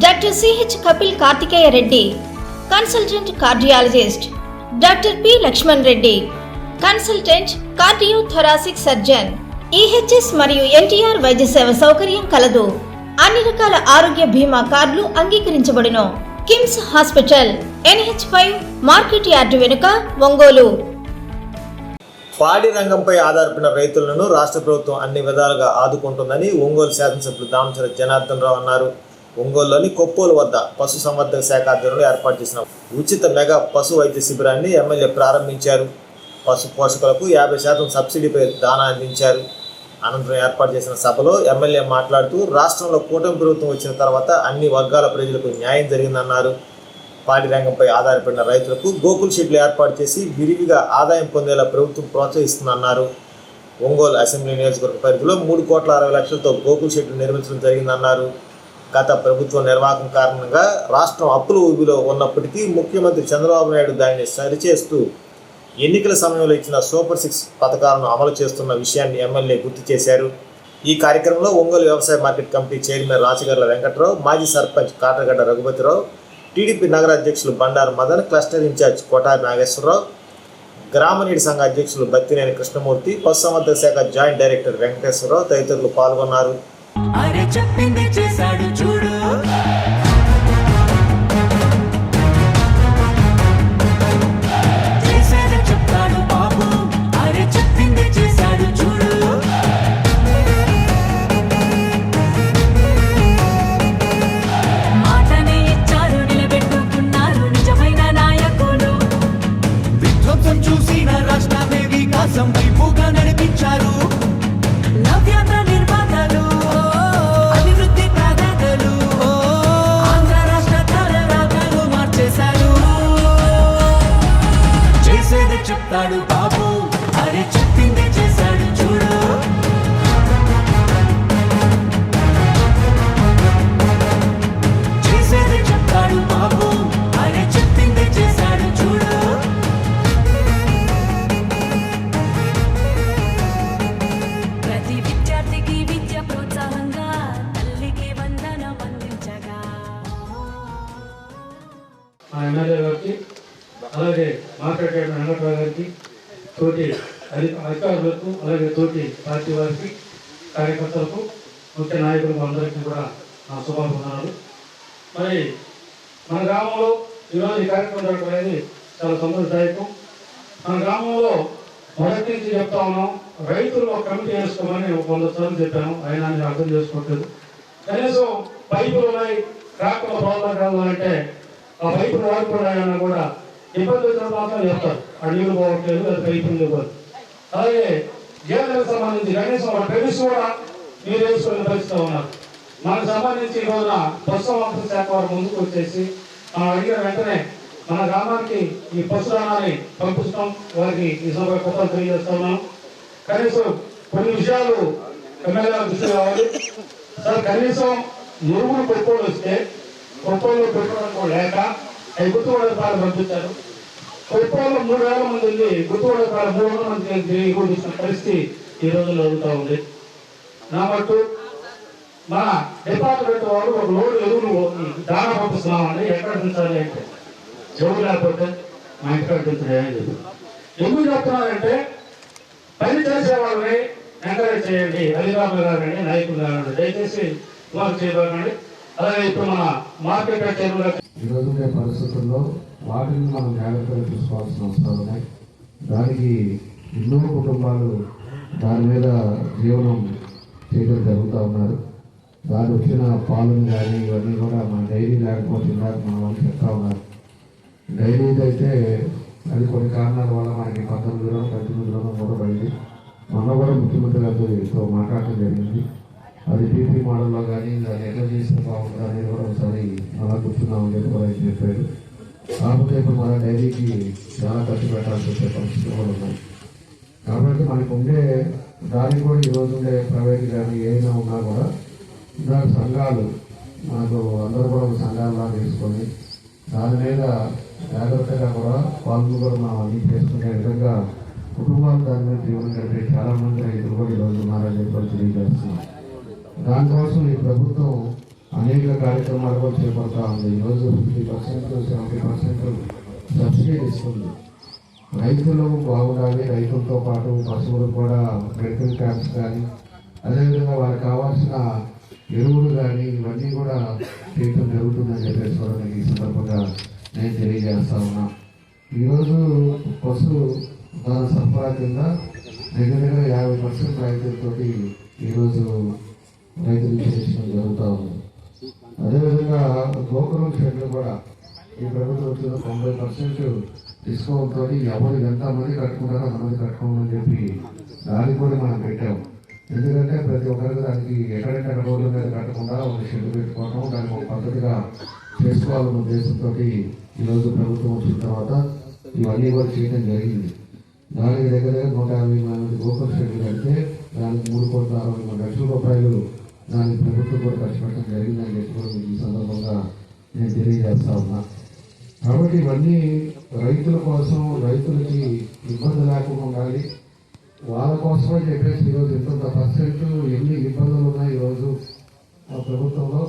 Doctor CH Kapil Karthikeya Reddy consultant cardiologist doctor P Lakshman Reddy consultant cardio thoracic surgeon EHS మరియు ఎన్టీఆర్ వైద్య సేవ సౌకర్యం కలదు. అన్ని రకాల ఆరోగ్య బీమా కార్డులు అంగీకరించబడును. KIMS hospital NH five market yard వెనుక ఒంగోలు. పాడి రంగంపై ఆధారపడిన రైతులను రాష్ట్ర ప్రభుత్వం అన్ని విధాలుగా ఆదుకుంటుందని ఒంగోలు శాసనసభ్యులు దామచర జనార్దన్ రావు అన్నారు. ఒంగోలులోని కొప్పోలు వద్ద పశు సంవర్ధక శాఖ ఆధ్వర్యంలో ఏర్పాటు చేసిన ఉచిత మెగా పశు వైద్య శిబిరాన్ని ఎమ్మెల్యే ప్రారంభించారు. పశు పోషకులకు యాభై శాతం సబ్సిడీపై దానా అందించారు. అనంతరం ఏర్పాటు చేసిన సభలో ఎమ్మెల్యే మాట్లాడుతూ రాష్ట్రంలో కూటమి ప్రభుత్వం వచ్చిన తర్వాత అన్ని వర్గాల ప్రజలకు న్యాయం జరిగిందన్నారు. పాడి రంగంపై ఆధారపడిన రైతులకు గోకుల్ షెడ్లు ఏర్పాటు చేసి విరివిగా ఆదాయం పొందేలా ప్రభుత్వం ప్రోత్సహిస్తుందన్నారు. ఒంగోలు అసెంబ్లీ నియోజకవర్గ పరిధిలో మూడు కోట్ల అరవై లక్షలతో గోకుల్ షెడ్లు నిర్మించడం జరిగిందన్నారు. గత ప్రభుత్వ నిర్వాహకం కారణంగా రాష్ట్రం అప్పుల ఊబిలో ఉన్నప్పటికీ ముఖ్యమంత్రి చంద్రబాబు నాయుడు దానిని సరిచేస్తూ ఎన్నికల సమయంలో ఇచ్చిన సూపర్ సిక్స్ పథకాలను అమలు చేస్తున్న విషయాన్ని ఎమ్మెల్యే గుర్తు చేశారు. ఈ కార్యక్రమంలో ఒంగోలు వ్యవసాయ market committee chairman Rachagarla Venkatrao మాజీ సర్పంచ్ కాటగడ్డ రఘుపతిరావు టీడీపీ నగర అధ్యక్షులు బండారు మదన్ క్లస్టర్ ఇన్ఛార్జ్ కోటారి నాగేశ్వరరావు గ్రామ నీటి సంఘ అధ్యక్షులు బత్తినేని కృష్ణమూర్తి పశుసంవర్ధక శాఖ జాయింట్ డైరెక్టర్ వెంకటేశ్వరరావు తదితరులు పాల్గొన్నారు. అరే చెప్పింది చేశాడు చూడు. తోటి అధికారులకు అలాగే తోటి పార్టీ వారికి కార్యకర్తలకు ముఖ్య నాయకులకు అందరికీ కూడా నా శుభాభివందనాలు మరి మన గ్రామంలో ఈరోజు ఈ కార్యక్రమం జరగడం అనేది చాలా సంతోషదాయకం. మన గ్రామంలో మొదటి నుంచి చెప్తా ఉన్నాం రైతులు ఒక కమిటీ వేసుకోమని ఒక వంద సార్లు చెప్పాను ఆయన నేను అర్థం చేసుకోవట్లేదు. కనీసం పైపులు ఉన్నాయి ట్రాక్టర్ ప్రాబ్లం కావాలంటే ఆ పైపులు వాడుకున్నాయన్నా కూడా ఇబ్బంది వచ్చిన మాత్రం చెప్తారు ఆ పోవట్లేదు అది పైపులు ఇవ్వదు అలాగే గేదెలకు సంబంధించి కనీసం ఒక కూడా మీరు వేసుకునే పరిస్థితి ఉన్నారు. మనకు సంబంధించి ఈ రోజున పశుసంవర్ధక శాఖ వారు ముందుకు వచ్చేసి మనం అడిగిన వెంటనే మన గ్రామానికి ఈ పశురాణాన్ని పంపిస్తాం. వారికి ఈ సభ కొత్త తెలియజేస్తా ఉన్నాం. కనీసం కొన్ని విషయాలు ఎమ్మెల్యే దృష్టి కావాలి సార్ కనీసం ఎరువులు పెట్టుకోవాలి వస్తే కొప్పల్లో పెట్టుకోవడం లేక గుర్తుపడే సార్ పంపించారు కొప్పల్లో మూడు వేల మంది ఉంది. గుర్తుపడే సార్ మూడు వందల మంది తిరిగి కూడా పరిస్థితి ఈ రోజుల్లో జరుగుతూ ఉంది. నా మట్టు మన డిపార్ట్మెంట్ వాళ్ళు ఒక లోడ్ ఎరువులు దాన పంపిస్తున్నామండి ఎక్కడ పెంచాలి అంటే చెవు లేకపోతే మా ఇంటికాడ దించడే అని చెప్పి ఎందుకు చెప్తున్నానంటే పని చేసే వాళ్ళని ఎంకరేజ్ చేయండి. అధికారులు కాకండి నాయకులు కాకండి దయచేసి మాకు చేయబడండి అలాగే ఇప్పుడు మన మార్కెట్ ఈరోజు ఉండే పరిస్థితుల్లో వాటిని మనం జాగ్రత్తగా చూసుకోవాల్సిన అవసరం ఉన్నాయి. దానికి ఎన్నో కుటుంబాలు దాని మీద జీవనం చేయడం జరుగుతూ ఉన్నారు. దాని వచ్చిన పాలను కానీ ఇవన్నీ కూడా మన డైరీ లేకపోతే ఇందాక మన వాళ్ళు చెప్తా ఉన్నారు. డైరీ అయితే అది కొన్ని కారణాల వల్ల మనకి పంతొమ్మిదిలోనూ పద్దెనిమిదిలోనూ మూడబడింది మొన్న కూడా ముఖ్యమంత్రి గారితో మాట్లాడటం జరిగింది. అది పీపీ మోడల్లో కానీ దాన్ని ఎట్లా చేస్తే బాగుంటుంది అనేది కూడా ఒకసారి అలా కూర్చున్నామని చెప్పి కూడా ఆయన చెప్పారు కాకపోతే ఇప్పుడు మన డైరీకి చాలా ఖర్చు పెట్టాల్సి వచ్చే పరిస్థితులు కూడా ఉన్నాయి. కాబట్టి మనకు ఉండే దానికి కూడా ఈరోజు ఉండే ప్రైవేట్ కానీ ఏదైనా ఉన్నా కూడా దాని సంఘాలు మనకు అందరూ కూడా ఒక సంఘాలుగా తీసుకొని దాని మీద జాగ్రత్తగా కూడా వాళ్ళు కూడా మనం అన్ని చేసుకునే విధంగా కుటుంబాలు దాని మీద జీవనం గడిపే చాలా మంది రైతులు కూడా ఈరోజు ఉన్నారని చెప్పి తెలియజేస్తున్నాం. దానికోసం ఈ ప్రభుత్వం అనేక కార్యక్రమాలు కూడా చేపడతా ఉంది. ఈరోజు fifty percent seventy percent subsidy ఇస్తుంది. రైతులు బాగుండాలి. రైతులతో పాటు పశువులు కూడా మెడికల్ క్యాంప్స్ కానీ అదేవిధంగా వారికి కావాల్సిన ఎరువులు కానీ ఇవన్నీ కూడా చేయటం జరుగుతుందని చెప్పేసి కూడా మీకు ఈ సందర్భంగా నేను తెలియజేస్తా ఉన్నా. ఈరోజు పశు దాని సరఫరా కింద దగ్గర దగ్గర యాభై పర్సెంట్ రైతులతోటి ఈరోజు రైతులు చేసిన జరుగుతూ ఉంది అదేవిధంగా గోకులం షెడ్లు కూడా ఈ ప్రభుత్వం వచ్చిన తొంభై పర్సెంట్ డిస్కౌంట్ తోటి ఎవరు ఎంతమంది కట్టుకుంటారో అంతమంది కట్టుకోమని చెప్పి దానికి కూడా మనం పెట్టాము. ఎందుకంటే ప్రతి ఒక్కరికి దానికి ఎక్కడెక్కడ రోడ్ల మీద కట్టకుండా ఒక షెడ్ పెట్టుకోవడం దానికి ఒక పద్ధతిగా చేసుకోవాలన్న ఉద్దేశంతో ఈరోజు ప్రభుత్వం వచ్చిన తర్వాత ఇవన్నీ కూడా చేయడం జరిగింది. దానికి దగ్గర దగ్గర నూట యాభై మంది గోకుల షెడ్లు కడితే దానికి మూడు కోట్ల అరవై మూడు లక్షల రూపాయలు దాన్ని ప్రభుత్వం కూడా ఖర్చు పెట్టడం జరిగిందని చెప్పి కూడా ఈ సందర్భంగా నేను తెలియజేస్తా ఉన్నా. కాబట్టి ఇవన్నీ రైతుల కోసం రైతులకి ఇబ్బంది లేకుండా ఉండాలి. వాళ్ళ కోసమే చెప్పేసి ఈరోజు ఇంత పర్సెంట్ ఎన్ని ఇబ్బందులు ఉన్నాయి ఈరోజు ఆ ప్రభుత్వంలో.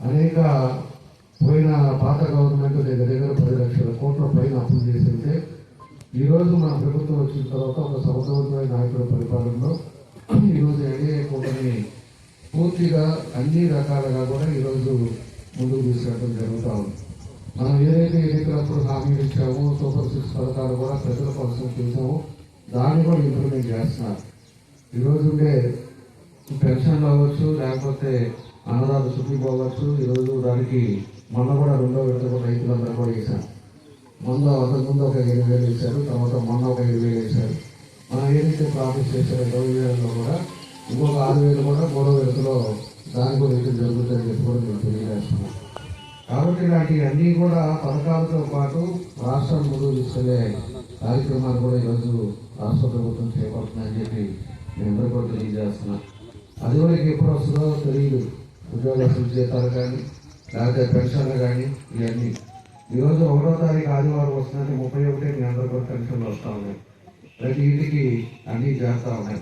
అనేక పోయిన పాత గవర్నమెంట్ దగ్గర దగ్గర పది లక్షల కోట్ల పైన అప్పులు చేసింటే ఈరోజు మన ప్రభుత్వం వచ్చిన తర్వాత ఒక సమర్థవంతమైన నాయకుల పరిపాలనలో ఈరోజు ఎన్డీఏ కూటమి పూర్తిగా అన్ని రకాలుగా కూడా ఈరోజు ముందుకు తీసుకెళ్ళడం జరుగుతూ ఉంది. మనం ఏదైతే ఎన్నికలప్పుడు హామీ ఇచ్చామో సూపర్ సిక్స్ పథకాలు కూడా ప్రజల కోసం చేసామో దాన్ని కూడా ఇంప్లిమెంట్ చేస్తున్నారు. ఈరోజు ఉండే పెన్షన్లు అవ్వచ్చు లేకపోతే అన్నదాత శుద్ధి పోవచ్చు ఈరోజు దానికి మొన్న కూడా రెండో విడత కూడా రైతులందరూ కూడా వేశారు. మొన్న ముందు ఒక ఏడు వేలు వేశారు తర్వాత మొన్న ఒక ఏడు వేలు వేశారు. మనం ఏదైతే ప్రాఫిట్ చేశారో ఇరవై వేలలో కూడా ఇంకొక ఆరు వేలు కూడా మూడో విడతలో దాని కూడా అయితే జరుగుతుందని చెప్పి కూడా మేము తెలియజేస్తున్నాం. కాబట్టి ఇలాంటి అన్నీ కూడా పథకాలతో పాటు రాష్ట్రం ముందుకు తీసుకెళ్ళే కార్యక్రమాలు కూడా ఈరోజు రాష్ట్ర ప్రభుత్వం చేపడుతుందని చెప్పి మేము అందరూ కూడా తెలియజేస్తున్నాం. అది కూడా ఎప్పుడు వస్తుందో తెలియదు. ఉద్యోగస్తుల జీతాలు కానీ లేకపోతే పెన్షన్లు కానీ ఇవన్నీ. ఈరోజు ఒకటో తారీఖు ఆదివారం వస్తుందంటే ముప్పై ఒకటి మీ అందరూ కూడా పెన్షన్లు వస్తూ ఉన్నాయి. ప్రతి ఇంటికి అన్నీ చేస్తూ ఉన్నాయి.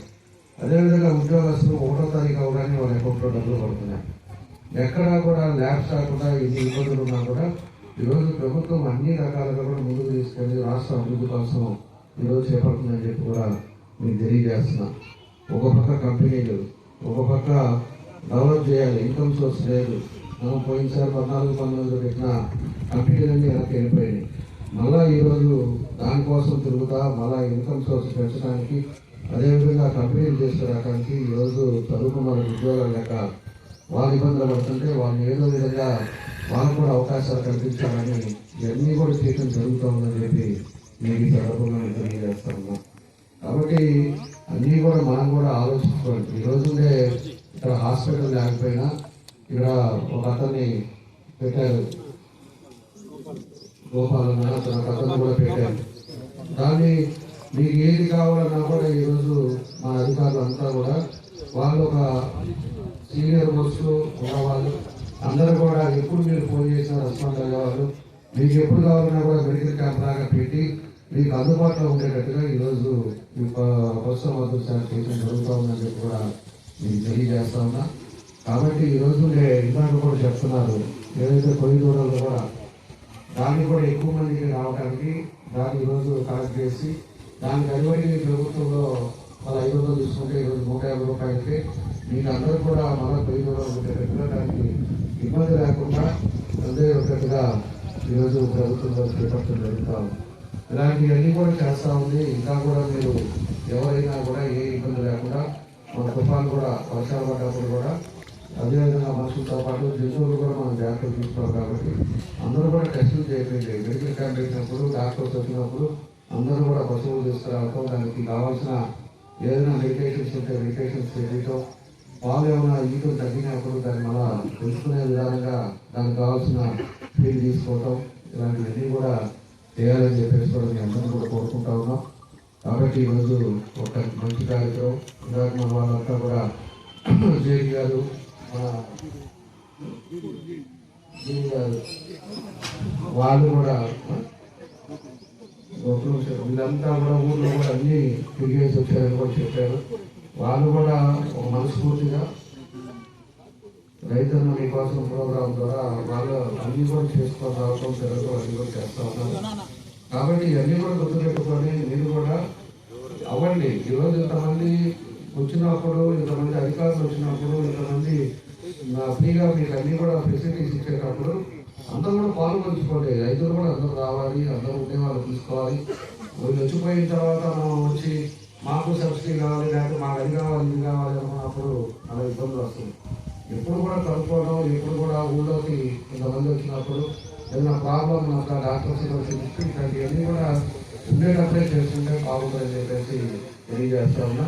అదేవిధంగా ఉద్యోగస్తులు ఒకటో తారీఖు అవగానే వాళ్ళ అకౌంట్లో డబ్బులు పడుతున్నాయి. ఎక్కడా కూడా ల్యాబ్స్ కాకుండా ఎన్ని ఇబ్బందులు ఉన్నా కూడా ఈరోజు ప్రభుత్వం అన్ని రకాలుగా కూడా ముందుకు తీసుకెళ్ళి రాష్ట్ర అభివృద్ధి కోసం ఈరోజు చేపడుతుందని చెప్పి కూడా మీకు తెలియజేస్తున్నా. ఒక పక్క కంపెనీలు ఒక పక్క డెవలప్ చేయాలి. ఇన్కమ్ సోర్స్ లేదు. మనం పోయినసారి పద్నాలుగు పంతొమ్మిది పెట్టిన కంపెనీలన్నీ వెనక్కి వెళ్ళిపోయినాయి. మళ్ళా ఈరోజు దానికోసం తిరుగుతా మళ్ళీ ఇన్కమ్ సోర్స్ పెంచడానికి అదేవిధంగా కంపెనీలు తీసుకురావడానికి ఈరోజు చదువుకు మన ఉద్యోగాలు లేక వాళ్ళు ఇబ్బందులు పడుతుంటే వాళ్ళని ఏదో విధంగా వాళ్ళకు కూడా అవకాశాలు కల్పించాలని ఇవన్నీ కూడా చేయడం జరుగుతూ ఉందని చెప్పి మీకు ఈ సందర్భంగా తెలియజేస్తా కాబట్టి అన్నీ కూడా మనం కూడా ఆలోచించుకోవాలి. ఈ ఇక్కడ హాస్పిటల్ లేకపోయినా ఇక్కడ ఒక అతన్ని పెట్టారు. గోపాలన్న తన కథను కూడా పెట్టారు. కానీ మీకు ఏది కావాలన్నా కూడా ఈరోజు మా అధికారులు అంతా కూడా వాళ్ళు ఒక సీనియర్ మోస్ట్ ఉన్నవాళ్ళు అందరూ కూడా ఎప్పుడు మీరు ఫోన్ చేసినా రెస్పాండ్ అయ్యేవాళ్ళు. మీకు ఎప్పుడు కావాలన్నా కూడా మెడికల్ క్యాంప్ లాగా పెట్టి మీకు అందుబాటులో ఉండేటట్టుగా ఈరోజు మీ ప- బస్సు చేయడం జరుగుతూ ఉందని చెప్పి కూడా మీకు తెలియజేస్తా ఉన్నా. కాబట్టి ఈ రోజు ఇందాక కూడా చెప్తున్నారు. ఏదైతే కొన్ని దూరంలో కూడా దాన్ని కూడా ఎక్కువ మందికి రావడానికి దాన్ని ఈరోజు కలెక్ట్ చేసి దానికి అనుబడి ప్రభుత్వంలో వాళ్ళ ఐదు వందలు తీసుకుంటే ఈరోజు నూట యాభై రూపాయలకి మీకు అందరూ కూడా మళ్ళీ పెయిన్ దూరం ఉండేటట్టుగా దానికి ఇబ్బంది లేకుండా అదే ఒకటిగా ఈరోజు ప్రభుత్వంలో చేపట్టడం జరుగుతా ఉంది. ఇలాంటివన్నీ కూడా చేస్తూ ఉంది. ఇంకా కూడా మీరు ఎవరైనా కూడా ఏ ఇబ్బంది లేకుండా మన తుఫాన్ కూడా వర్షాలు పడ్డప్పుడు కూడా అదేవిధంగా మనుషులతో పాటు జంతువులు కూడా మనం జాగ్రత్తలు తీసుకోవాలి కాబట్టి అందరూ కూడా టెస్టులు చేయకండి మెడికల్ క్యాంప్ పెట్టినప్పుడు డాక్టర్స్ వచ్చినప్పుడు అందరూ కూడా పశువులు తీసుకురావటం దానికి కావాల్సిన ఏదైనా మెడికేషన్స్ ఉంటే మెడికేషన్స్ చేయటం పాలు ఏమైనా ఈకలు తగ్గినప్పుడు దాన్ని మన తెలుసుకునే విధానంగా దానికి కావాల్సిన ఫీల్ తీసుకోవటం ఇలాంటివన్నీ కూడా చేయాలని చెప్పేసి కూడా మేము అందరం కూడా కోరుకుంటా ఉన్నాం. కాబట్టి ఈరోజు ఒక మంచి కార్యక్రమం. ఇందాక మన వాళ్ళంతా కూడా జేడి గారు మన గారు వాళ్ళు కూడా వీళ్ళంతా కూడా ఊర్లో కూడా అన్ని తిరిగేసి వచ్చారని కూడా చెప్పారు. వాళ్ళు కూడా ఒక మనస్ఫూర్తిగా రైతన్న మీకోసం ప్రోగ్రాం ద్వారా వాళ్ళు అన్ని కూడా చేసుకొని రావడం జరగడం అన్ని కూడా చేస్తా ఉన్నారు. కాబట్టి ఇవన్నీ కూడా గుర్తుపెట్టుకొని మీరు కూడా అవ్వండి. ఈరోజు ఇంతమంది వచ్చినప్పుడు ఇంతమంది అధికారులు వచ్చినప్పుడు ఇంతమంది నా ఫ్రీగా మీకు అన్ని కూడా ఫెసిలిటీస్ ఇచ్చేటప్పుడు అందరూ కూడా పాలు పంచుకోండి. రైతులు కూడా అందరూ రావాలి అందరూ ఉండే వాళ్ళు తీసుకోవాలి. వీళ్ళు వచ్చిపోయిన తర్వాత మనం వచ్చి మాకు సబ్సిడీ కావాలి లేకపోతే మాకు అది కావాలి ఇది కావాలి అన్నప్పుడు అలా ఇబ్బందులు వస్తుంది ఎప్పుడు కూడా కనుక్కోవడం ఎప్పుడు కూడా ఊళ్ళోకి ఇంతమంది వచ్చినప్పుడు ఏదైనా ప్రాబ్లం నాకు డాక్టర్స్ చూస్తే ఇట్లాంటివన్నీ కూడా ఉండేటప్పుడే చేస్తుంటే బాగుంటుందని చెప్పేసి తెలియజేస్తా ఉన్నా.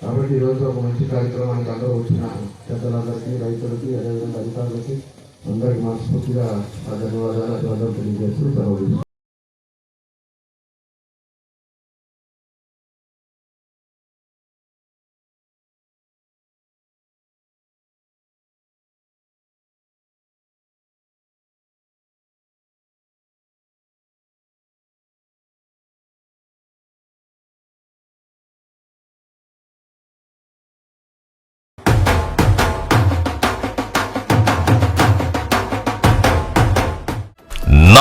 కాబట్టి ఈరోజు ఒక మంచి కార్యక్రమానికి అందరూ వచ్చిన పెద్దలందరికీ రైతులకి అదేవిధంగా అధికారులకి అందరికి మనస్ఫూర్తిగా ధన్యవాదాలు అభినందనలు తెలియజేస్తూ సెలవు